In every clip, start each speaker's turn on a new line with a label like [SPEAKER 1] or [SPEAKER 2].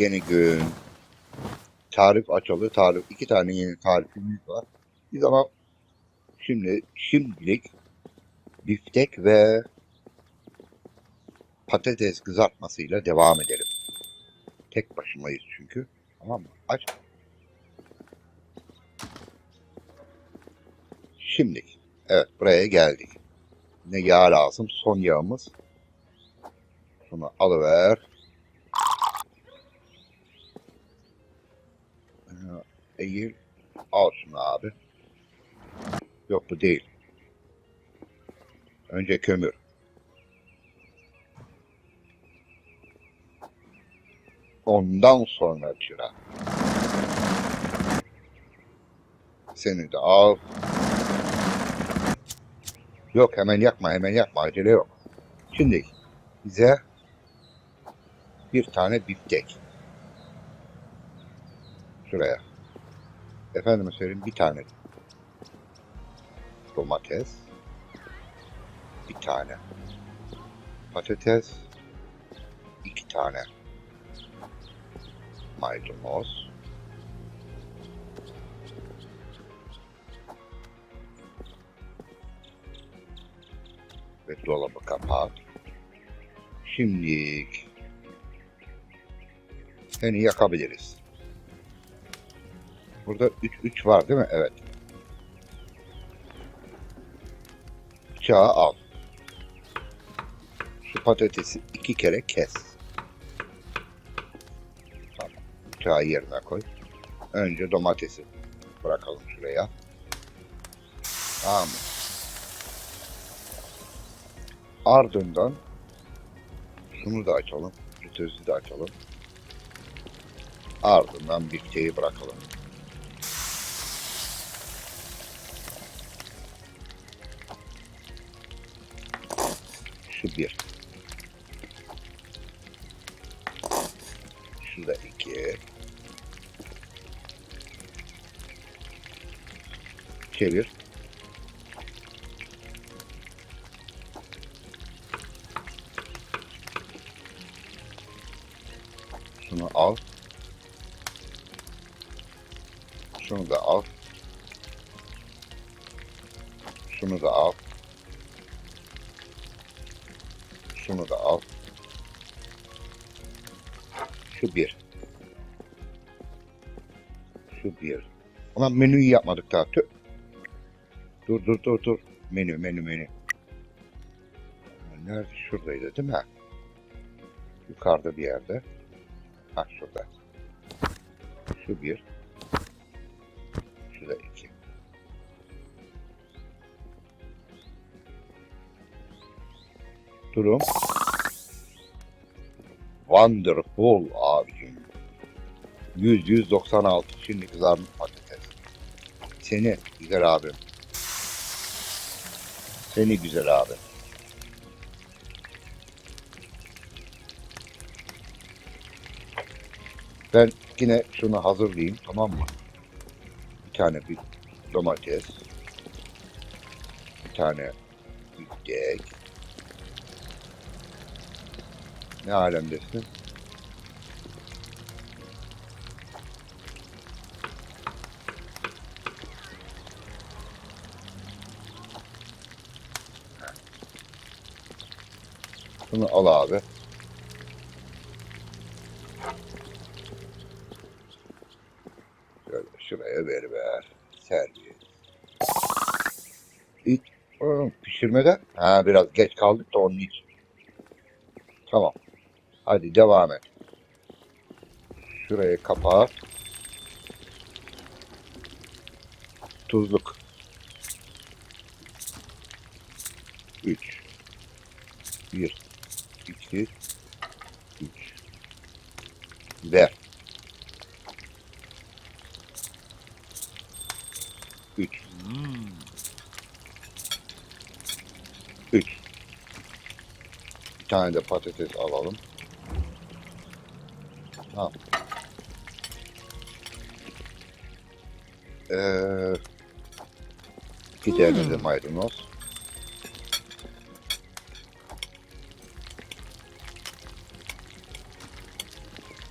[SPEAKER 1] Yeni gün. Tarif açıldı. Tarif. iki tane yeni tarifimiz var. Biz ama şimdi şimdilik biftek ve patates kızartmasıyla devam edelim. Tek başımayız çünkü. Tamam mı? Aç. Şimdi. Evet buraya geldik. Ne yağ lazım? Son yağımız. Şunu alıver. Ee, Eğil. Al şunu abi. Yok bu değil. Önce kömür. Ondan sonra çıra. Seni de al. Yok hemen yakma hemen yakma acele yok. Şimdi bize bir tane biftek. Şuraya. Efendime söyleyeyim bir tane domates. Bir tane patates. iki tane maydanoz. Ve dolabı kapat. Şimdi seni yakabiliriz. Burada 3 3 var değil mi? Evet. Bıçağı al. Şu patatesi iki kere kes. Tamam. Bıçağı yerine koy. Önce domatesi bırakalım şuraya. Tamam? Ardından şunu da açalım. Fritözü de açalım. Ardından bifteyi bırakalım. Şu bir. Şu da iki. Çevir. Al. Şu bir. Şu bir. Ulan menüyü yapmadık daha. Tüh. Dur dur dur dur. Menü menü menü. Nerede? Şuradaydı değil mi? Yukarıda bir yerde. Ha şurada. Şu bir. Şu da iki. Durum. Wonderful abicim. 100 196 şimdi kızarmış patates. Seni güzel abim. Seni güzel abi. Ben yine şunu hazırlayayım tamam mı? Bir tane bir domates. Bir tane biftek. Ne alemdesin? Bunu al abi. Şöyle şuraya ver ver. Servis. İç. Oğlum, Pişirmede? Ha biraz geç kaldık da onun için. Tamam. Hadi devam et. Şurayı kapat. Tuzluk. 3 1 2 3 Ver. 3 3 Bir tane de patates alalım. Tamam. Ee, bir tane de hmm. maydanoz.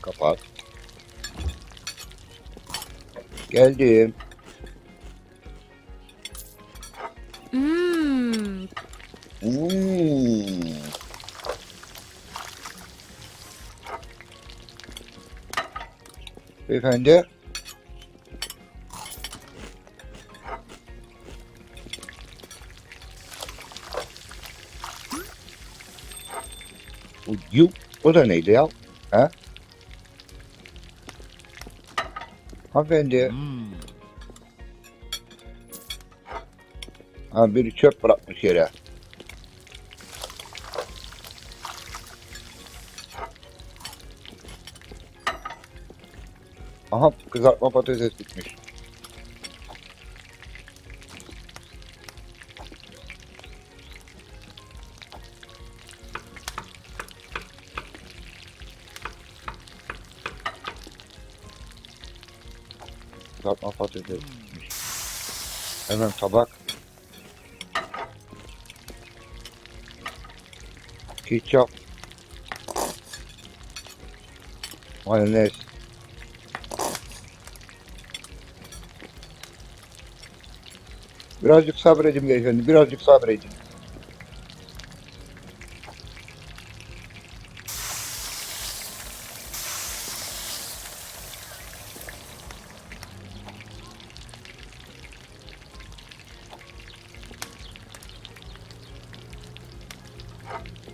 [SPEAKER 1] Kapat. Geldim.
[SPEAKER 2] Hmm.
[SPEAKER 1] Hmm. Beyefendi. O, yu, o da neydi ya? Ha? Hanımefendi.
[SPEAKER 3] Hmm.
[SPEAKER 1] Ha biri çöp bırakmış yere. Aha kızartma patates bitmiş. Kızartma patates bitmiş. Hemen tabak. Ketçap. Mayonez. Birazcık sabredin beyefendi, birazcık sabredin.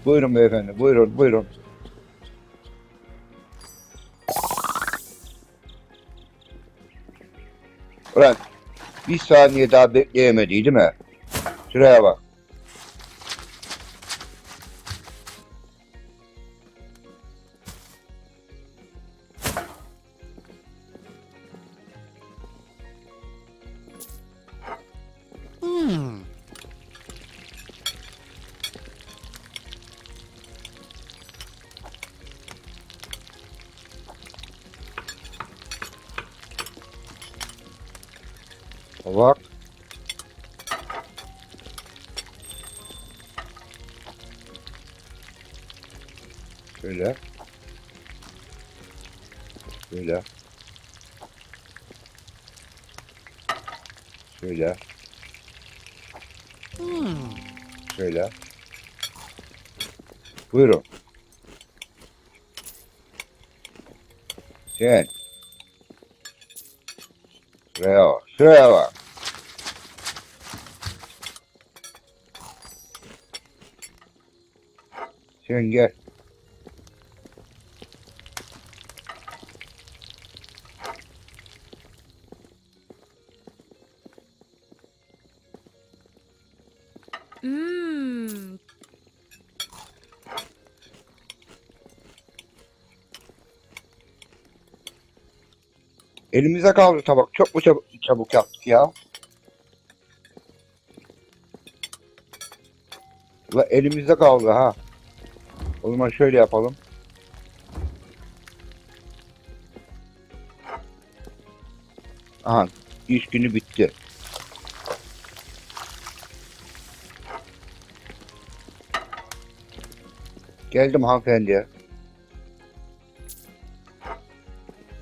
[SPEAKER 1] Buyurun beyefendi, buyurun, buyurun. Ulan bir saniye daha bekleyemedi değil mi? Şuraya bak. Bak. Şöyle. Şöyle. Şöyle.
[SPEAKER 3] Hmm.
[SPEAKER 1] Şöyle. Buyurun. Sen. Şuraya bak. Şuraya bak. Gel.
[SPEAKER 2] hmm.
[SPEAKER 1] Elimize kaldı tabak. Çok mu çabuk, çabuk yaptık ya? La elimizde kaldı ha. O zaman şöyle yapalım. Aha, iş günü bitti. Geldim hanımefendi.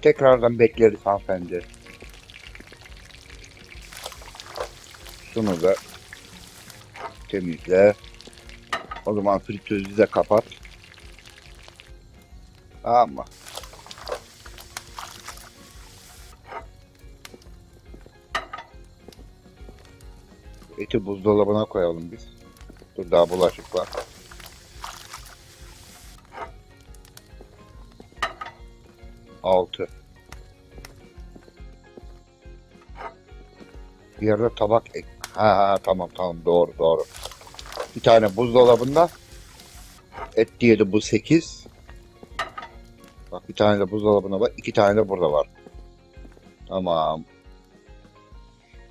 [SPEAKER 1] Tekrardan bekleriz hanımefendi. Şunu da temizle. O zaman fritözü de kapat. Ama. Eti buzdolabına koyalım biz. Dur daha bulaşık var. Altı. Bir yerde tabak ek. Ha, ha tamam tamam doğru doğru. Bir tane buzdolabında et diyedi bu 8. Bak bir tane de buzdolabına bak. iki tane de burada var. Tamam.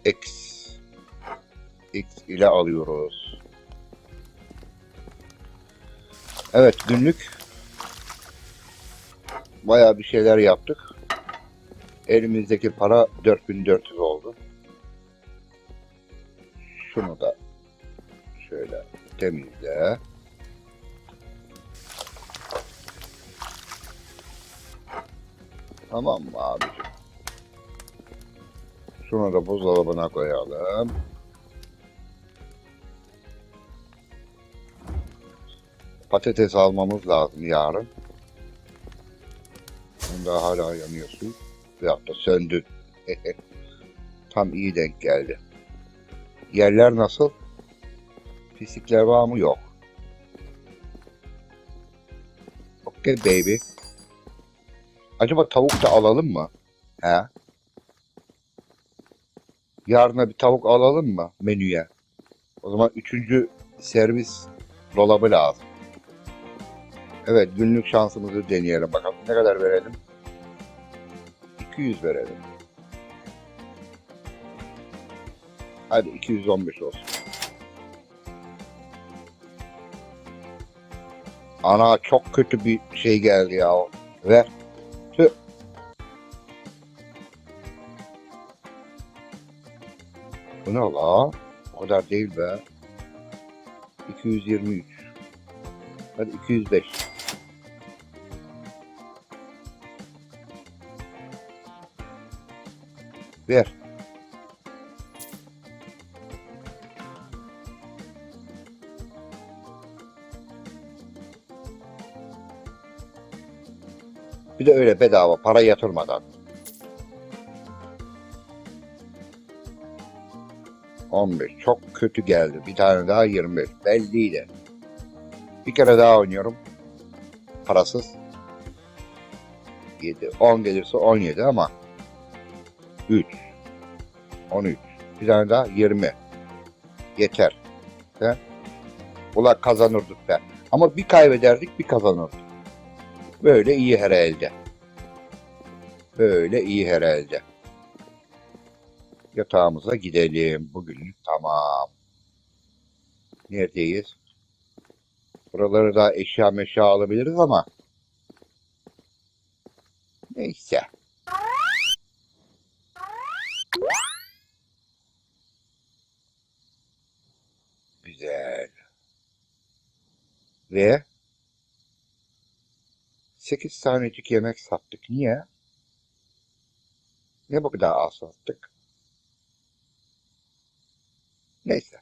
[SPEAKER 1] X. X ile alıyoruz. Evet günlük bayağı bir şeyler yaptık. Elimizdeki para 4400 oldu. Şunu da şöyle temizle. Tamam mı abicim? Şunu da buzdolabına koyalım. Patates almamız lazım yarın. Bunda hala yanıyor su. Veyahut da söndü. Tam iyi denk geldi. Yerler nasıl? Pislikler var mı? Yok. Okay baby. Acaba tavuk da alalım mı? He? Yarına bir tavuk alalım mı menüye? O zaman üçüncü servis dolabı lazım. Evet günlük şansımızı deneyelim bakalım. Ne kadar verelim? 200 verelim. Hadi 215 olsun. Ana çok kötü bir şey geldi ya. Ver. Tüh. Bu ne la? O kadar değil be. 223. Hadi 205. Ver. Bir de öyle bedava para yatırmadan. 15 çok kötü geldi. Bir tane daha 25. Belliydi. Bir kere daha oynuyorum. Parasız. 7. 10 gelirse 17 ama 3. 13. Bir tane daha 20. Yeter. He? Ulan kazanırdık be. Ama bir kaybederdik bir kazanırdık. Böyle iyi herhalde. Böyle iyi herhalde. Yatağımıza gidelim. Bugünlük tamam. Neredeyiz? Buraları da eşya meşya alabiliriz ama. Neyse. Güzel. Ve 8 tanecik yemek sattık. Niye? Ne bu kadar az sattık? Neyse.